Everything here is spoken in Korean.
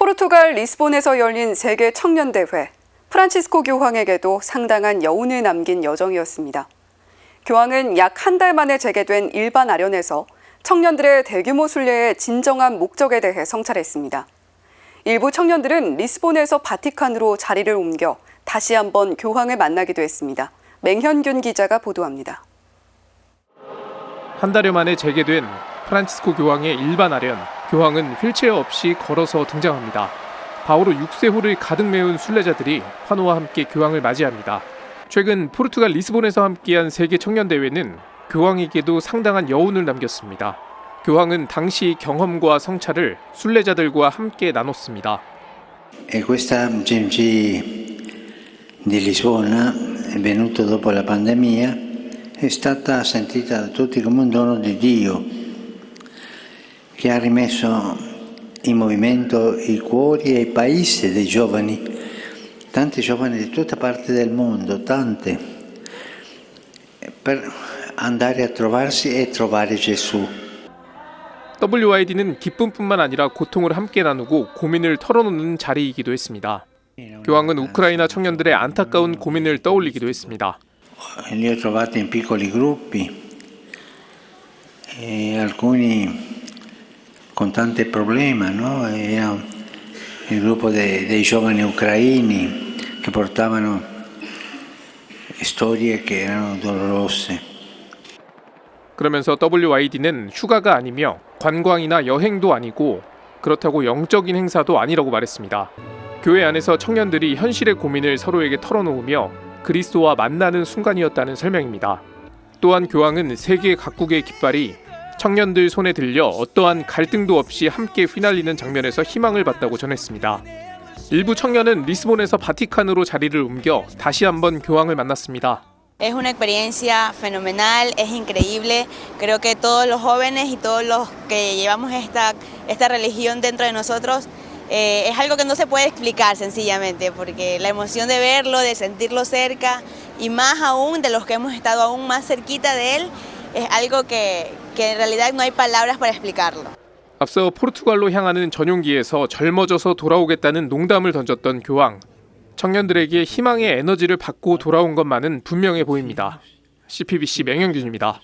포르투갈 리스본에서 열린 세계 청년대회. 프란치스코 교황에게도 상당한 여운을 남긴 여정이었습니다. 교황은 약 한 달 만에 재개된 일반 아련에서 청년들의 대규모 순례의 진정한 목적에 대해 성찰했습니다. 일부 청년들은 리스본에서 바티칸으로 자리를 옮겨 다시 한번 교황을 만나기도 했습니다. 맹현균 기자가 보도합니다. 한 달여 만에 재개된 프란치스코 교황의 일반 아련. 교황은 휠체어 없이 걸어서 등장합니다. 바오로 6세호를 가득 메운 순례자들이 환호와 함께 교황을 맞이합니다. 최근 포르투갈 리스본에서 함께한 세계 청년 대회는 교황에게도 상당한 여운을 남겼습니다. 교황은 당시 경험과 성찰을 순례자들과 함께 나눴습니다. E questa GMG di Lisbona, venuta dopo la pandemia, è stata sentita da tutti come un dono di Dio che ha rimesso in movimento i cuori e i paesi dei giovani, tanti giovani di tutta parte del mondo, tante, per andare a trovarsi e trovare Gesù. WID는 기쁨뿐만 아니라 고통을 함께 나누고 고민을 털어놓는 자리이기도 했습니다. 교황은 우크라이나 청년들의 안타까운 고민을 떠올리기도 했습니다. Li ho trovati in piccoli gruppi, e alcuni con tanti problemi, no? Era il gruppo dei, dei giovani ucraini che portavano storie che erano dolorose. 그러면서 WID는 휴가가 아니며 관광이나 여행도 아니고 그렇다고 영적인 행사도 아니라고 말했습니다. 교회 안에서 청년들이 현실의 고민을 서로에게 털어놓으며 그리스도와 만나는 순간이었다는 설명입니다. 또한 교황은 세계 각국의 깃발이 청년들 손에 들려 어떠한 갈등도 없이 함께 휘날리는 장면에서 희망을 봤다고 전했습니다. 일부 청년은 리스본에서 바티칸으로 자리를 옮겨 다시 한번 교황을 만났습니다. Es una experiencia fenomenal, es increíble. Creo que todos los jóvenes y todos los que llevamos esta, esta religión dentro de nosotros eh, es algo que no se puede explicar sencillamente, porque la emoción de verlo, de sentirlo cerca y más aún de los que hemos estado aún más cerquita de él, es algo que, que en realidad no hay palabras para explicarlo. 앞서 포르투갈로 향하는 전용기에서 젊어져서 돌아오겠다는 농담을 던졌던 교황. 청년들에게 희망의 에너지를 받고 돌아온 것만은 분명해 보입니다. CPBC 맹영준입니다.